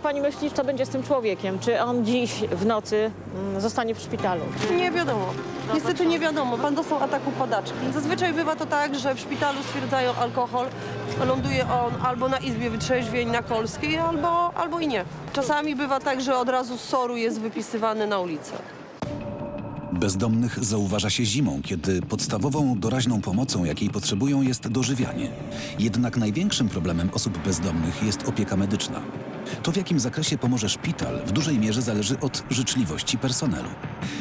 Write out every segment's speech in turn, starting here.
Jak pani myśli, co będzie z tym człowiekiem? Czy on dziś w nocy mm, zostanie w szpitalu? Nie wiadomo. Niestety nie wiadomo. Pan dostał ataku padaczki. Zazwyczaj bywa to tak, że w szpitalu stwierdzają alkohol, ląduje on albo na izbie wytrzeźwień na Kolskiej, albo, albo i nie. Czasami bywa tak, że od razu z soru jest wypisywany na ulicę. Bezdomnych zauważa się zimą, kiedy podstawową doraźną pomocą, jakiej potrzebują, jest dożywianie. Jednak największym problemem osób bezdomnych jest opieka medyczna. To, w jakim zakresie pomoże szpital, w dużej mierze zależy od życzliwości personelu.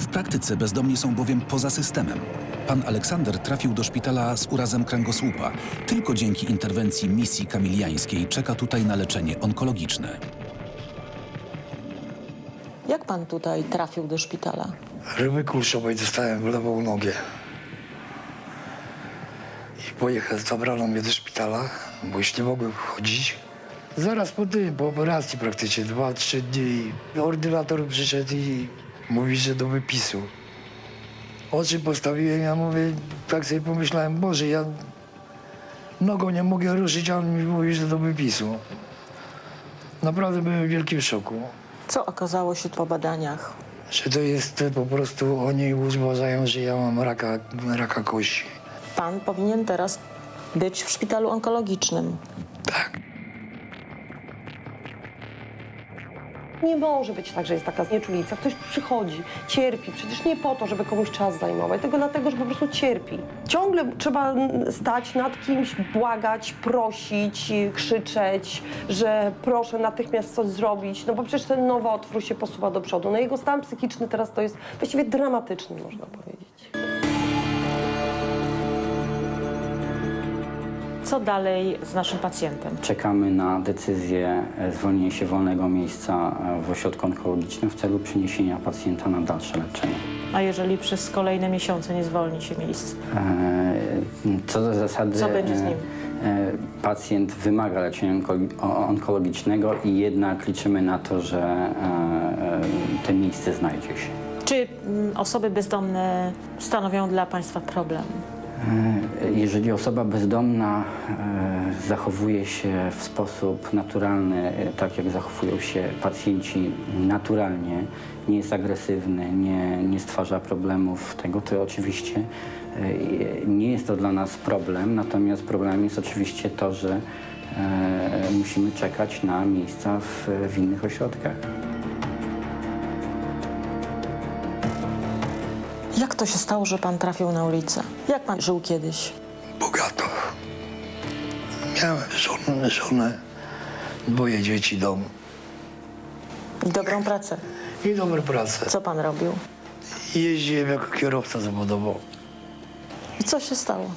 W praktyce bezdomni są bowiem poza systemem. Pan Aleksander trafił do szpitala z urazem kręgosłupa. Tylko dzięki interwencji misji kamiliańskiej czeka tutaj na leczenie onkologiczne. Jak pan tutaj trafił do szpitala? Ryby kulszowej dostałem w lewą nogę. I pojechałem, zabrano mnie do szpitala, bo już nie mogłem chodzić. Zaraz po tym, po operacji praktycznie, dwa, trzy dni, ordynator przyszedł i mówi, że do wypisu. Oczy postawiłem, ja mówię, tak sobie pomyślałem, Boże, ja nogą nie mogę ruszyć, a on mi mówi, że do wypisu. Naprawdę byłem w wielkim szoku. Co okazało się po badaniach? Że to jest po prostu, oni uważają, że ja mam raka, raka kości. Pan powinien teraz być w szpitalu onkologicznym. Tak. Nie może być tak, że jest taka znieczulica. Ktoś przychodzi, cierpi. Przecież nie po to, żeby komuś czas zajmować, tylko dlatego, że po prostu cierpi. Ciągle trzeba stać nad kimś, błagać, prosić, krzyczeć, że proszę natychmiast coś zrobić, no bo przecież ten nowotwór się posuwa do przodu. No jego stan psychiczny teraz to jest właściwie dramatyczny, można powiedzieć. Co dalej z naszym pacjentem? Czekamy na decyzję e, zwolnienia się wolnego miejsca e, w ośrodku onkologicznym w celu przeniesienia pacjenta na dalsze leczenie. A jeżeli przez kolejne miesiące nie zwolni się miejsce? E, Co do zasady Co będzie z nim? pacjent wymaga leczenia onkologicznego i jednak liczymy na to, że to miejsce znajdzie się. Czy mm, osoby bezdomne stanowią dla państwa problem? E, Jeżeli osoba bezdomna e, zachowuje się w sposób naturalny, e, tak jak zachowują się pacjenci naturalnie, nie jest agresywny, nie, nie stwarza problemów tego, to oczywiście nie jest to dla nas problem. Natomiast problemem jest oczywiście to, że musimy czekać na miejsca w, w innych ośrodkach. Jak to się stało, że pan trafił na ulicę? Jak pan żył kiedyś? Bogato. Miałem żonę, żonę dwoje dzieci, dom I dobrą pracę. i dobre prace. Co pan robił? Jeździłem jako kierowca zawodowo. I co się stało?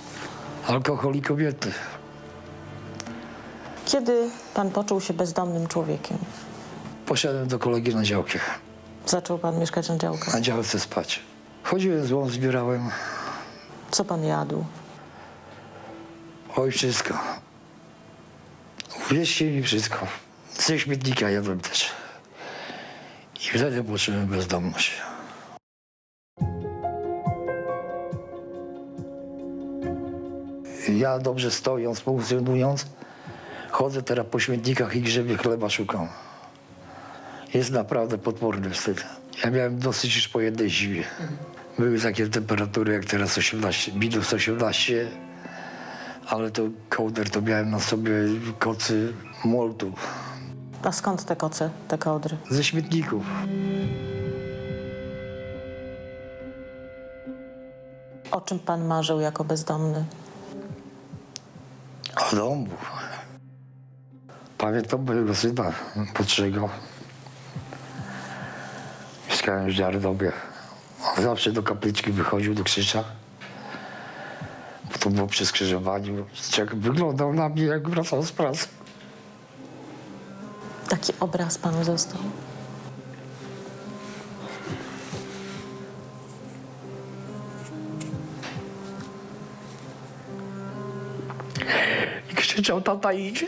Alkohol i kobiety. Kiedy pan poczuł się bezdomnym człowiekiem? Poszedłem do kolegi na działkę. Zaczął pan mieszkać na działkach. Na działce spać. Chodziłem złą, zbierałem. Co pan jadł? Oj, wszystko. Uwierzcie mi wszystko. Ze śmietnika jadłem też. I wtedy poczułem bezdomność. Ja dobrze stojąc, funkcjonując, chodzę teraz po śmietnikach i grzebię chleba szukam. Jest naprawdę potworny wstyd. Ja miałem dosyć już po jednej zimie. Były takie temperatury jak teraz 18, minus 18, ale to kołder to miałem na sobie kocy moltu A skąd te koce, te kołdry? ze śmietników. O czym pan marzył jako bezdomny? O domu. Pamiętam mojego syna młodszego. Mieszkałem w Dziardowie. On zawsze do kapliczki wychodził do krzyża. Bo to było przy skrzyżowaniu. Jak Wyglądał na mnie, jak wracał z pracy. Taki obraz panu został. I krzyczał, tata idzie.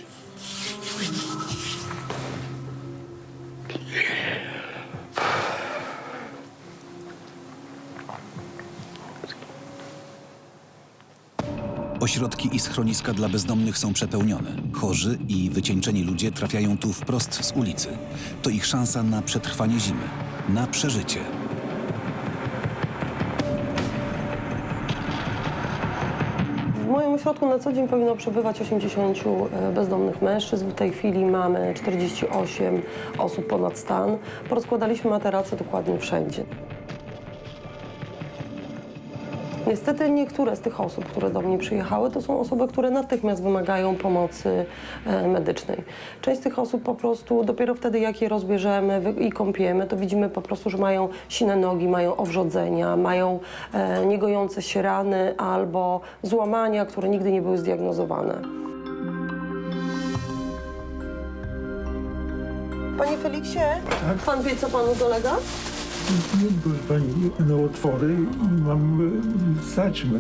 Ośrodki i schroniska dla bezdomnych są przepełnione. Chorzy i wycieńczeni ludzie trafiają tu wprost z ulicy. To ich szansa na przetrwanie zimy, na przeżycie. W moim ośrodku na co dzień powinno przebywać 80 e, bezdomnych mężczyzn. W tej chwili mamy 48 osób ponad stan. Porozkładaliśmy materace dokładnie wszędzie. Niestety niektóre z tych osób, które do mnie przyjechały, to są osoby, które natychmiast wymagają pomocy e, medycznej. Część z tych osób po prostu dopiero wtedy, jak je rozbierzemy i kąpiemy, to widzimy po prostu, że mają sine nogi, mają owrzodzenia, mają e, niegojące się rany albo złamania, które nigdy nie były zdiagnozowane. Panie Feliksie, pan wie, co panu dolega? Pani nowotwory i mam e, zaćmę.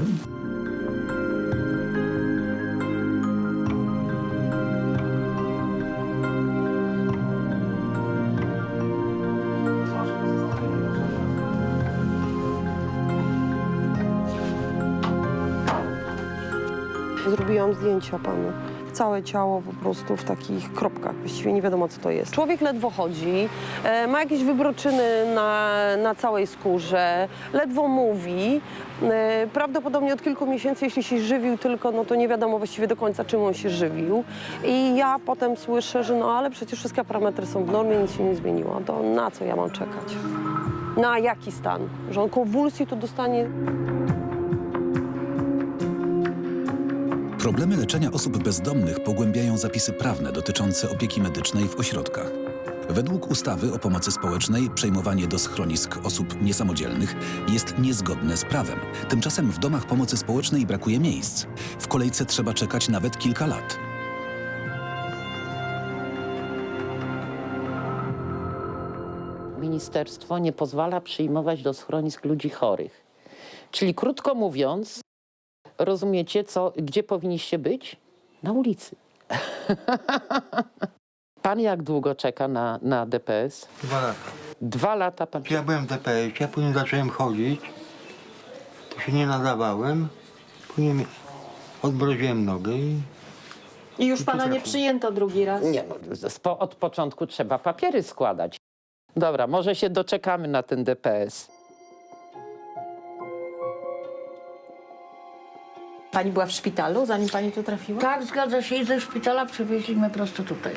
Zrobiłam zdjęcia panu. Całe ciało po prostu w takich kropkach. Właściwie nie wiadomo, co to jest. Człowiek ledwo chodzi, e, ma jakieś wybroczyny na, na całej skórze, ledwo mówi. E, prawdopodobnie od kilku miesięcy, jeśli się żywił tylko, no to nie wiadomo właściwie do końca, czym on się żywił. I ja potem słyszę, że no ale przecież wszystkie parametry są w normie, nic się nie zmieniło. To na co ja mam czekać? Na jaki stan? Że on konwulsji tu dostanie Problemy leczenia osób bezdomnych pogłębiają zapisy prawne dotyczące opieki medycznej w ośrodkach. Według ustawy o pomocy społecznej przejmowanie do schronisk osób niesamodzielnych jest niezgodne z prawem. Tymczasem w domach pomocy społecznej brakuje miejsc. W kolejce trzeba czekać nawet kilka lat. Ministerstwo nie pozwala przyjmować do schronisk ludzi chorych. Czyli krótko mówiąc, rozumiecie, co, gdzie powinniście być? Na ulicy. Pan jak długo czeka na, na DPS? Dwa lata. Dwa lata pan. Ja byłem w DPS-ie, później zacząłem chodzić. To się nie nadawałem. Później odmroziłem nogę i I już I pana nie przyjęto drugi raz? Nie, no, od początku trzeba papiery składać. Dobra, może się doczekamy na ten DPS. Pani była w szpitalu, zanim pani tu trafiła? Tak, zgadza się. I ze szpitala przywieźli mnie prosto tutaj.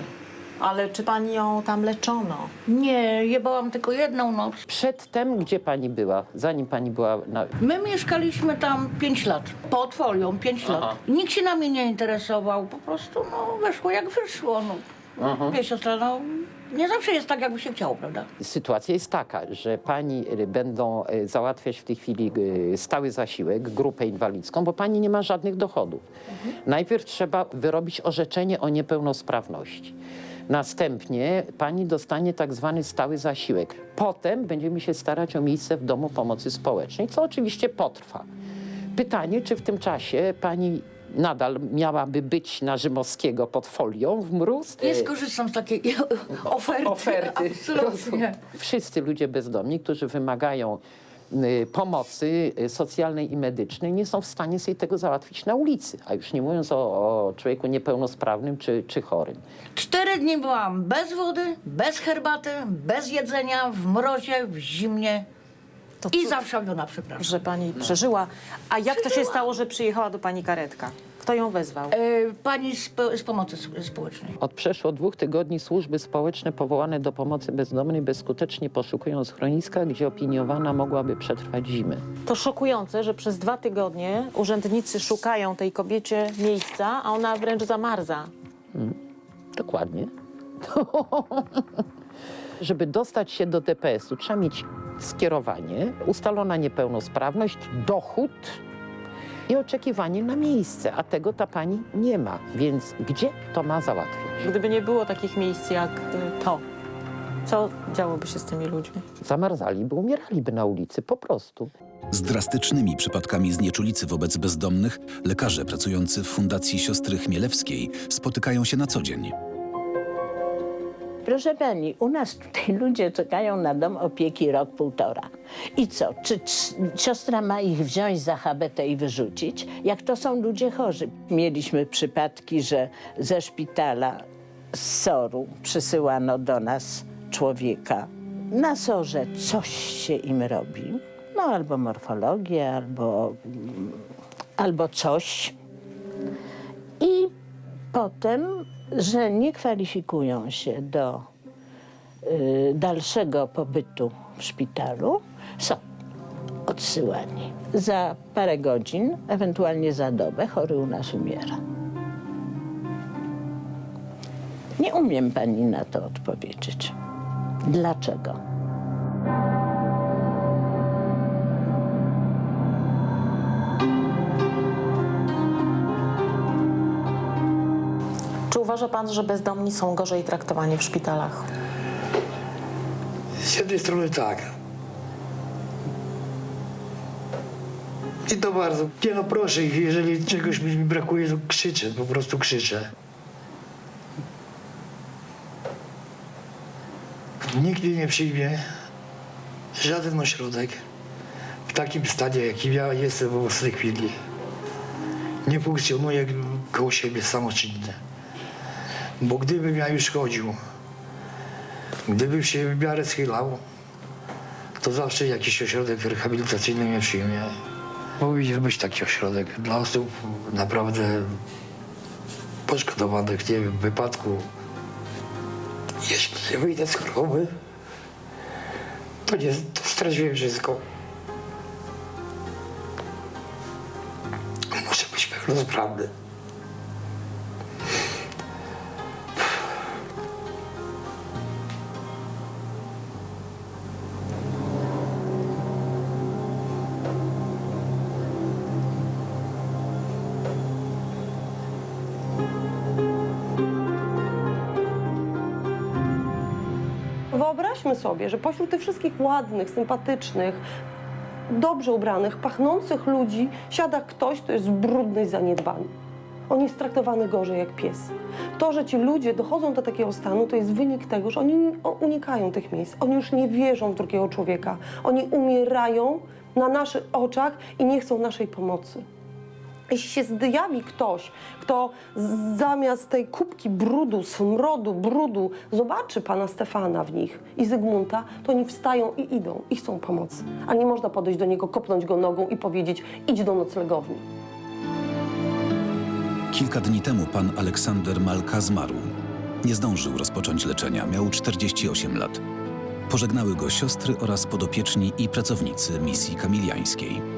Ale czy pani ją tam leczono? Nie, jebałam tylko jedną noc. Przedtem, gdzie pani była? Zanim pani była na... My mieszkaliśmy tam 5 lat. Pod folią 5 lat. Nikt się nami nie interesował. Po prostu no, wyszło jak wyszło. No. Wie siostra, no nie zawsze jest tak, jakby się chciało, prawda? Sytuacja jest taka, że pani y, będą y, załatwiać w tej chwili y, stały zasiłek, grupę inwalidzką, bo pani nie ma żadnych dochodów. Najpierw trzeba wyrobić orzeczenie o niepełnosprawności. Następnie pani dostanie tak zwany stały zasiłek. Potem będziemy się starać o miejsce w domu pomocy społecznej, co oczywiście potrwa. Pytanie, czy w tym czasie pani nadal miałaby być na Rzymowskiego pod folią w mróz? Nie skorzystam z takiej oferty. oferty. Absolutnie. Wszyscy ludzie bezdomni, którzy wymagają y, pomocy y, socjalnej i medycznej, nie są w stanie sobie tego załatwić na ulicy, a już nie mówiąc o, o człowieku niepełnosprawnym czy, czy chorym. Cztery dni byłam bez wody, bez herbaty, bez jedzenia, w mrozie, w zimnie To i zawszawiona, przepraszam. że pani przeżyła. A jak to się stało, że przyjechała do pani karetka? Kto ją wezwał? E, pani z, po- z pomocy s- społecznej. Od przeszło dwóch tygodni służby społeczne powołane do pomocy bezdomnej bezskutecznie poszukują schroniska, gdzie opiniowana mogłaby przetrwać zimę. To szokujące, że przez dwa tygodnie urzędnicy szukają tej kobiecie miejsca, a ona wręcz zamarza. Dokładnie. Żeby dostać się do DPS-u, trzeba mieć skierowanie, ustalona niepełnosprawność, dochód i oczekiwanie na miejsce, a tego ta pani nie ma. Więc gdzie to ma załatwić? Gdyby nie było takich miejsc jak y, to, co działoby się z tymi ludźmi? Zamarzaliby, umieraliby na ulicy po prostu. Z drastycznymi przypadkami znieczulicy wobec bezdomnych lekarze pracujący w Fundacji Siostry Chmielewskiej spotykają się na co dzień. Proszę pani, u nas tutaj ludzie czekają na dom opieki rok, półtora. I co? Czy, c- siostra ma ich wziąć za habetę i wyrzucić? Jak to są ludzie chorzy? Mieliśmy przypadki, że ze szpitala z Soru przysyłano do nas człowieka. Na Sorze coś się im robi. No albo morfologię, albo, albo coś. I potem, że nie kwalifikują się do y, dalszego pobytu w szpitalu, są odsyłani. Za parę godzin, ewentualnie za dobę, chory u nas umiera. Nie umiem pani na to odpowiedzieć. Dlaczego? Uważa pan, że bezdomni są gorzej traktowani w szpitalach? Z jednej strony tak. I to bardzo. Nie no proszę, jeżeli czegoś mi brakuje, to krzyczę, po prostu krzyczę. Nikt mnie nie przyjmie, żaden ośrodek w takim stanie, jakim ja jestem w obecnej chwili. Nie funkcjonuje koło siebie samoczynnie. Bo gdybym ja już chodził, Gdybym się w miarę schylał, to zawsze jakiś ośrodek rehabilitacyjny mnie przyjmie. Powinien być taki ośrodek dla osób naprawdę poszkodowanych, nie wiem, w wypadku. Jeśli wyjdę z choroby, to, nie, to straciłem wszystko. Muszę być pełnosprawny. Sobie, że pośród tych wszystkich ładnych, sympatycznych, dobrze ubranych, pachnących ludzi siada ktoś, kto jest brudny i zaniedbany. On jest traktowany gorzej jak pies. To, że ci ludzie dochodzą do takiego stanu, to jest wynik tego, że oni unikają tych miejsc. Oni już nie wierzą w drugiego człowieka. Oni umierają na naszych oczach i nie chcą naszej pomocy. Jeśli się zjawi ktoś, kto zamiast tej kubki brudu, smrodu, brudu zobaczy pana Stefana w nich i Zygmunta, to oni wstają i idą i chcą pomocy. A nie można podejść do niego, kopnąć go nogą i powiedzieć idź do noclegowni. Kilka dni temu pan Aleksander Malka zmarł. Nie zdążył rozpocząć leczenia, miał 48 lat. Pożegnały go siostry oraz podopieczni i pracownicy misji kamiliańskiej.